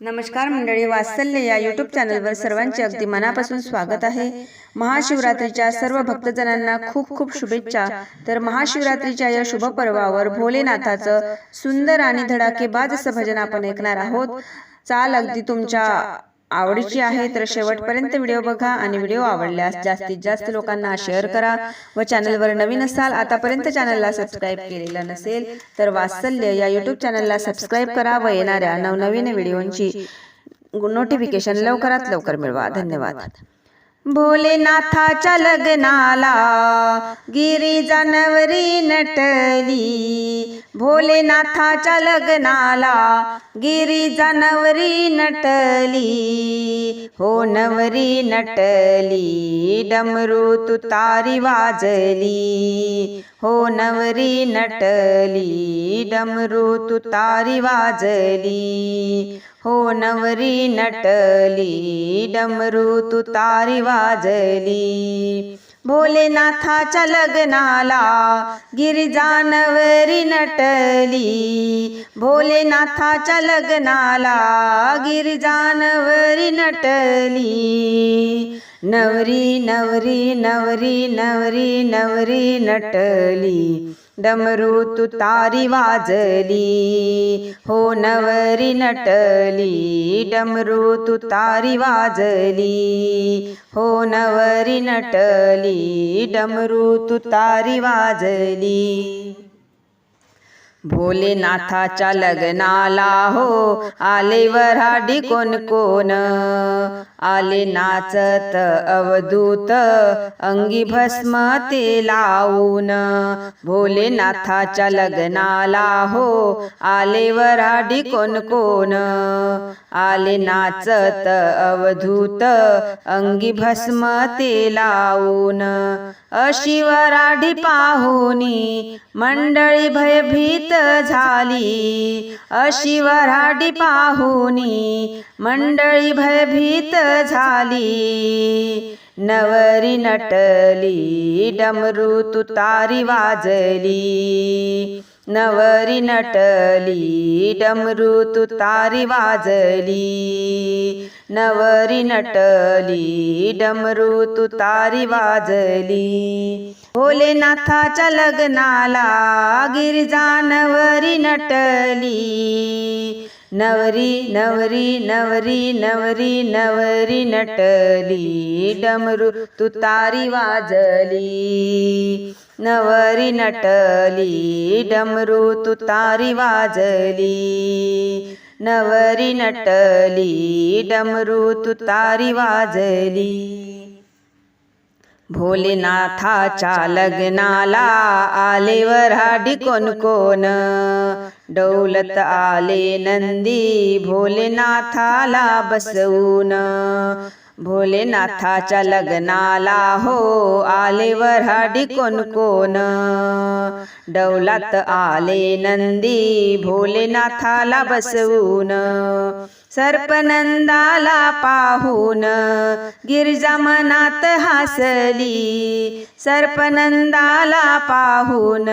नमस्कार मंडळी वात्सल्य या यूट्यूब चॅनलवर सर्वांचे अगदी मनापासून स्वागत आहे. महाशिवरात्रीच्या सर्व भक्तजनांना खूप खूप शुभेच्छा. तर महाशिवरात्रीच्या या शुभ पर्वावर भोलेनाथाचं सुंदर आणि धडाकेबाज असं भजन आपण ऐकणार आहोत. चाल अगदी तुमच्या आवडीची आहे तर शेवटपर्यंत व्हिडिओ बघा आणि व्हिडिओ आवडल्यास जास्तीत जास्त लोकांना शेअर करा व चॅनलवर नवीन असाल आतापर्यंत चॅनलला सबस्क्राईब केलेलं नसेल तर वात्सल्य या यूट्यूब चॅनलला सबस्क्राईब करा व येणाऱ्या नवनवीन व्हिडिओंची नोटिफिकेशन लवकरात लवकर मिळवा. धन्यवाद. भोलेनाथाच्या लग्नाला गिरी जानवरी नटली. भोलेनाथाच्या लग्नाला गिरी जानवरी नटली. हो नवरी नटली डमरू तुतारी वाजली. हो नवरी नटली डमरू तुतारी वाजली. हो नवरी नटली डमरू तुतारी वाजली. भोलेनाथाच्या लग्नाला गिरिजानवरी नटली. भोलेनाथाच्या लग्नाला गिरिजानवरी नटली. नवरी नवरी नवरी नवरी नवरी नटली. डमरू तुतारी वाजली हो नवरी नटली डमरू तुतारी वाजली हो नवरी नटली डमरू तुतारी वाजली. भोलेनाथाच्या लग्नाला हो आले वराडी कोण कोण? आले नाचत अवधूत अंगी भस्म ते लावून. भोलेनाथाच्या लग्नाला हो आले वराडी कोण कोण? आले नाचत अवधूत अंगी भस्म ते लावून. अशी वराडी पाहुनी मंडळी भयभीत झाली. अशी वराडी पाहुनी मंडळी भयभीत झाली. नवरी नटली डमरू तुतारी वाजली. नवरी नटली डमरू तुतारी वाजली. नवरी नटली डमरू तुतारी वाजली. भोलेनाथाच्या लग्नाला गिरिजानवरी नटली. नवरी नवरी नवरी नवरी नवरी नटली डमरू तुतारी वाजली. नवरी नटली डमरू तुतारी वाजली. नवरी नटली डमरू तुतारी वाजली. भोलेनाथाच्या लग्नाला आले वराडी कोण कोण? डौलत आले नंदी भोलेनाथाला बसवून. भोलेनाथाच्या लग्नाला हो आले वराडी कोण कोण? डौलात आले नंदी भोलेनाथाला बसवून. सर्पनंदाला पाहून गिरजा मनात हासली. सर्पनंदाला पाहून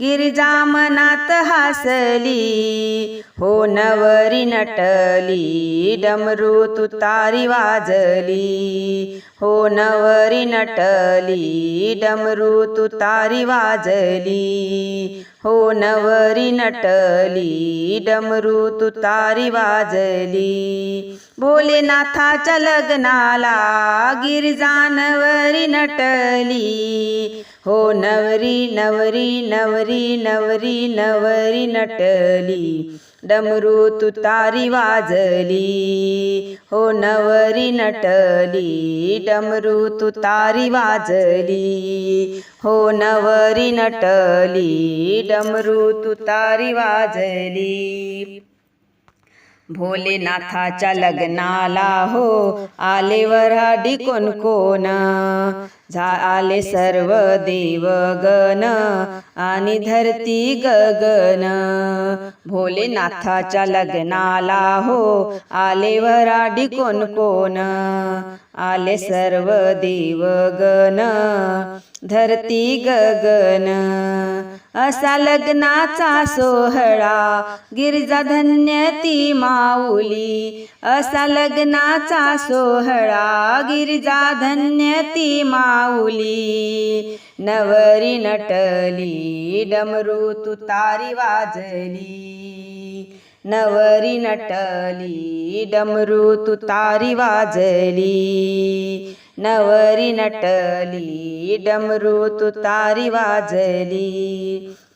गिरजा मनात हासली. हो नवरी नटली डमरू तुतारी वाजली. हो नवरी नटली डमरू तुतारी वाजली. हो नवरी नटली डमरू तुतारी वाजली. भोलेनाथाच्या लग्नाला गिरजानवरी नटली. हो नवरी नवरी नवरी नवरी नवरी नटली. डमरू तुतारी वाजली हो नवरी नटली डमरू तुतारी वाजली हो नवरी नटली डमरू तुतारी वाजली. भोलेनाथाच्या लग्नाला हो आले वराडी कोण कोण झाले सर्व देवगण आणि धरती गगन. भोलेनाथाच्या लग्नाला हो आले वराडी कोण कोण आले सर्व देवगण. धरती गगन. असा लग्नाचा सोहळा गिरिजा धन्य ती माऊली. असा लग्नाचा सोहळा गिरिजा धन्य ती माऊली नवरी नटली डमरू तुतारी वाजली. नवरी नटली डमरू तुतारी वाजली. नवरी नटली डमरू तुतारी वाजली.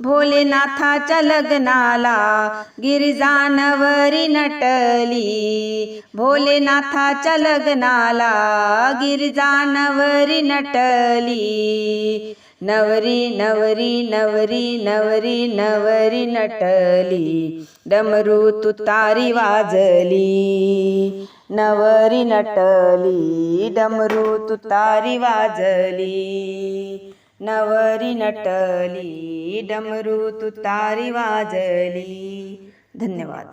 भोलेनाथाच्या लग्नाला गिरिजानवरी नटली. भोलेनाथाच्या लग्नाला गिरिजानवरी नटली. नवरी नवरी नवरी नवरी नवरी नटली. डमरू तुतारी वाजली. नवरी नटली. डमरू तुतारी वाजली. नवरी नटली डमरू तुतारी वाजली. धन्यवाद.